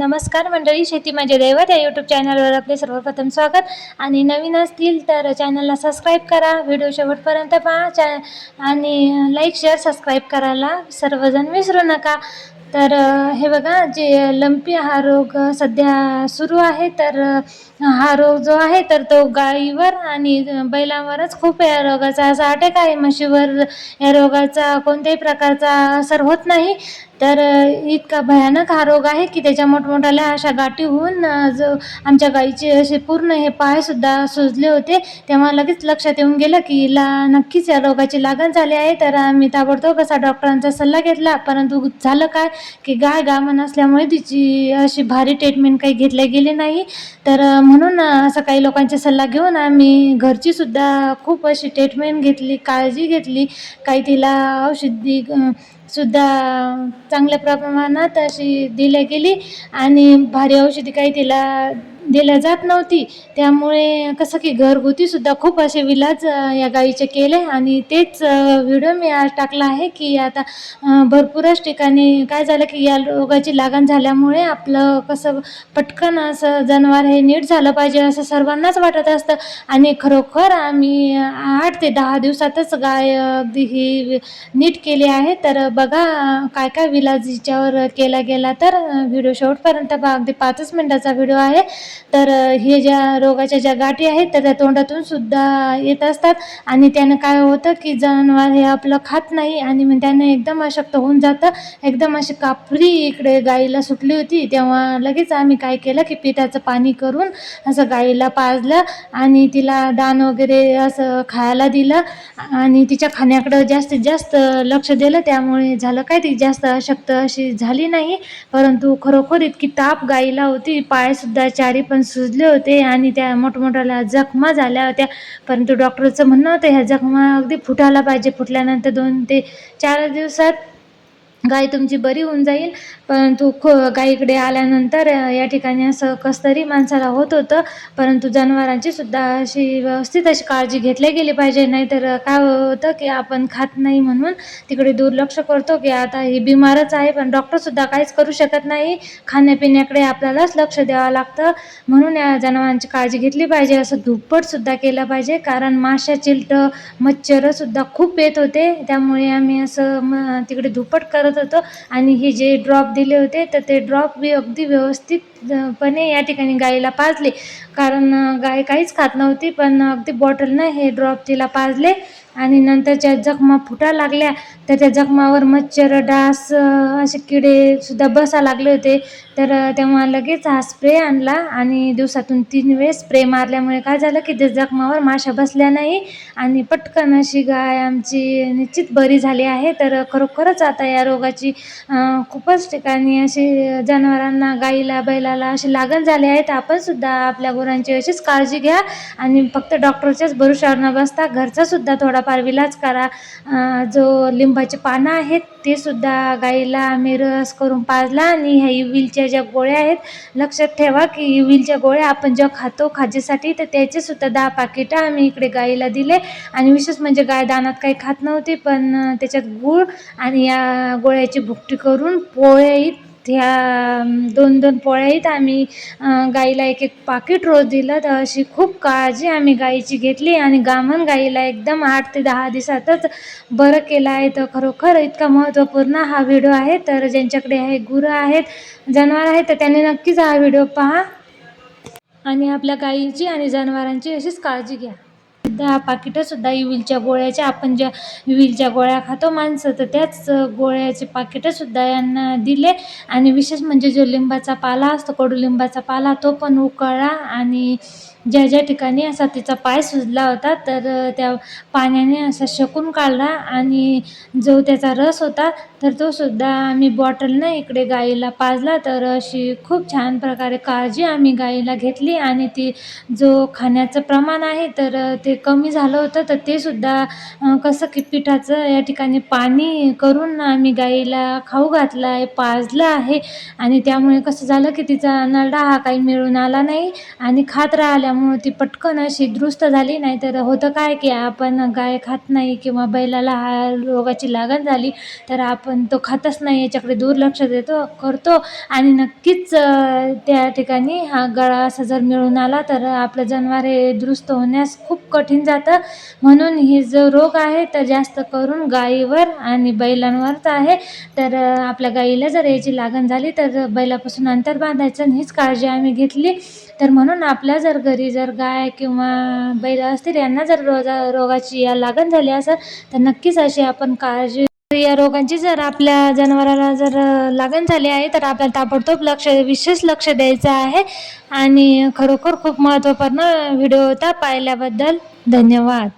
नमस्कार मंडळी शेती माझे दैवत या यूट्यूब चॅनलवर आपले सर्वप्रथम स्वागत. आणि नवीन असतील तर चॅनलला सबस्क्राईब करा व्हिडिओ शेवटपर्यंत पहा. चॅ आणि लाईक शेअर सबस्क्राईब करायला सर्वजण विसरू नका. तर हे बघा जे लंपी हा रोग सध्या सुरू आहे तर हा रोग जो आहे तर तो गाईवर आणि बैलांवरच खूप या रोगाचा असा अटॅक आहे. म्हशीवर या रोगाचा कोणत्याही प्रकारचा असर होत नाही. तर इतका भयानक हा रोग आहे की त्याच्या मोठमोठ्याल्या अशा गाठी होऊन जो आमच्या गाईचे असे पूर्ण हे पायसुद्धा सुजले होते. तेव्हा लगेच लक्षात येऊन गेलं की हिला नक्कीच या रोगाची लागण झाली आहे. तर आम्ही ताबडतोब असा डॉक्टरांचा सल्ला घेतला. परंतु झालं काय की गाय गामन असल्यामुळे तिची अशी भारी ट्रीटमेंट काही घेतल्या गेली नाही. तर म्हणून असं काही लोकांचा सल्ला घेऊन आम्ही घरचीसुद्धा खूप अशी ट्रीटमेंट घेतली काळजी घेतली. काही तिला औषधी सुद्धा चांगल्या प्रमाणात अशी दिल्या गेली आणि भारी औषधी काही तिला दिल्या जात नव्हती. त्यामुळे कसं की घरगुतीसुद्धा खूप असे विलाज या गाईचे केले आणि तेच व्हिडिओ मी आज टाकला आहे की आता भरपूरच ठिकाणी काय झालं की या रोगाची लागण झाल्यामुळे आपलं कसं पटकन असं जनावर हे नीट झालं पाहिजे असं सर्वांनाच वाटत असतं. आणि खरोखर आम्ही आठ ते दहा दिवसातच गाय अगदी ही नीट केली आहे. तर बघा काय काय विलाज हिच्यावर केला गेला तर व्हिडिओ शेवटपर्यंत पहा. अगदी पाचच मिनटाचा व्हिडिओ आहे. तर हे ज्या रोगाच्या ज्या गाठी आहेत तर त्या तोंडातून सुद्धा येत असतात. आणि त्यानं काय होतं की जनावर हे आपलं खात नाही आणि मग त्यानं एकदम अशक्त होऊन जातं. एकदम अशी कापरी इकडे गाईला सुटली होती. तेव्हा लगेच आम्ही काय केलं की पिठाचं पाणी करून असं गाईला पाजलं आणि तिला दाण वगैरे असं खायला दिलं. आणि तिच्या खाण्याकडं जास्तीत जास्त लक्ष दिलं. त्यामुळे झालं काय ती जास्त अशक्त अशी झाली नाही. परंतु खरोखर इतकी ताप गाईला होती. पायसुद्धा चारी पण सुजले होते आणि त्या मोठमोठ्याला जखमा झाल्या होत्या. परंतु डॉक्टरचं म्हणणं होतं ह्या जखमा अगदी फुटायला पाहिजे. फुटल्यानंतर दोन ते चार दिवसात गाय तुमची बरी होऊन जाईल. परंतु खो गाईकडे आल्यानंतर या ठिकाणी असं कसतरी माणसाला होत होतं. परंतु जनावरांची सुद्धा अशी व्यवस्थित अशी काळजी घेतली गेली पाहिजे. नाहीतर काय होतं की आपण खात नाही म्हणून तिकडे दुर्लक्ष करतो की आता ही बिमारच आहे पण डॉक्टरसुद्धा काहीच करू शकत नाही. खाण्यापिण्याकडे आपल्यालाच लक्ष द्यावं लागतं. म्हणून या जनावरांची काळजी घेतली पाहिजे. असं धुप्पटसुद्धा केलं पाहिजे. कारण माशा चिलटं मच्छरसुद्धा खूप येत होते. त्यामुळे आम्ही असं म तिकडे धुप्पट करत होतो. आणि हे जे ड्रॉप दिले होते तर ते ड्रॉप बी अगदी व्यवस्थितपणे या ठिकाणी गाईला पाजले. कारण गाय काहीच खात नव्हती पण अगदी बॉटलनं हे ड्रॉप तिला पाजले. आणि नंतर ज्या जखमा फुटा लागल्या तर त्या जखमावर मच्छर डास असे असे किडेसुद्धा बसा लागले होते. तर तेव्हा लगेच हा स्प्रे आणला आणि दिवसातून तीन वेळेस स्प्रे मारल्यामुळे काय झालं की त्या जखमावर माशा बसल्या नाही आणि पटकन अशी गाय आमची निश्चित बरी झाली आहे. तर खरोखरच आता या रोगाची खूपच ठिकाणी अशी जनावरांना गाईला बैलाला अशी लागण झाली आहे. तर आपण सुद्धा आपल्या गुरांची अशीच काळजी घ्या आणि फक्त डॉक्टरच्याच भरोशावर न बसता घरचा सुद्धा थोडाफार विलाज करा. जो लिंबाचे पानं आहेत ते सुद्धा गाईला आम्ही रस करून पाजला आणि ह्या इविलच्या ज्या गोळ्या आहेत लक्षात ठेवा की इविलच्या गोळ्या आपण जेव्हा खातो खाजेसाठी तर त्याचे सुद्धा दहा पाकिटं आम्ही इकडे गाईला दिले. आणि विशेष म्हणजे गाय दानात काही खात नव्हती पण त्याच्यात गूळ आणि या गोळ्याची भुकटी करून पोळ्याही ह्या दोन दोन पोळ्याहीत आम्ही गाईला एक एक पाकिट रोज दिलं. तर अशी खूप काळजी आम्ही गाईची घेतली आणि गामण गाईला एकदम आठ ते दहा दिवसातच बरं केलं आहे. तर खरोखर इतका महत्त्वपूर्ण हा व्हिडिओ आहे. तर ज्यांच्याकडे हे गुरं आहेत जनावर आहेत तर त्यांनी नक्कीच हा व्हिडिओ पहा. आणि आपल्या गाईची आणि जनावरांची अशीच काळजी घ्या. त्या पाकिटंसुद्धा इविलच्या गोळ्याच्या आपण ज्या इविलच्या गोळ्या खातो माणसं तर त्याच गोळ्याचे पाकिटंसुद्धा यांना दिले. आणि विशेष म्हणजे जो लिंबाचा पाला असतो कडुलिंबाचा पाला तो पण उकळला आणि ज्या ज्या ठिकाणी असा तिचा पाय सुजला होता तर त्या पाण्याने असा शेकून काढला आणि जो त्याचा रस होता तर तो सुद्धा आम्ही बॉटलनं इकडे गाईला पाजला. तर अशी खूप छान प्रकारे काळजी आम्ही गाईला घेतली आणि ती जो खाण्याचं प्रमाण आहे तर ते क कमी झालं होतं तर ते सुद्धा कसं की पिठाचं या ठिकाणी पाणी करून आम्ही गाईला खाऊ घातलं आहे पाजलं आहे. आणि त्यामुळे कसं झालं की तिचा नरडा हा काही मिळून आला नाही आणि खात राहिल्यामुळं ती पटकन अशी दुरुस्त झाली. नाही तर होतं काय की आपण गाय खात नाही किंवा बैलाला हा रोगाची लागण झाली तर आपण तो खातच नाही याच्याकडे दुर्लक्ष देतो करतो. आणि नक्कीच त्या ठिकाणी हा गळा असा जर मिळून आला तर आपलं जनावर हे दुरुस्त होण्यास खूप कठीण जातं. म्हणून ही जो रोग आहे तर जास्त करून गाईवर आणि बैलांवरच आहे. तर आपल्या गाईला जर याची लागण झाली तर बैलापासून अंतर बांधायचं हीच काळजी आम्ही घेतली. तर म्हणून आपल्या जर घरी जर गाय किंवा बैल असतील यांना जर रोजा रोगाची या लागण झाली असेल तर नक्कीच अशी आपण काळजी या रोगांची जर आपल्या जनावराला जर लागण झाली आहे तर आपल्याला ताबडतोब लक्ष विशेष लक्ष द्यायचं आहे. आणि खरोखर खूप महत्त्वपूर्ण व्हिडिओ होता पाहिल्याबद्दल धन्यवाद.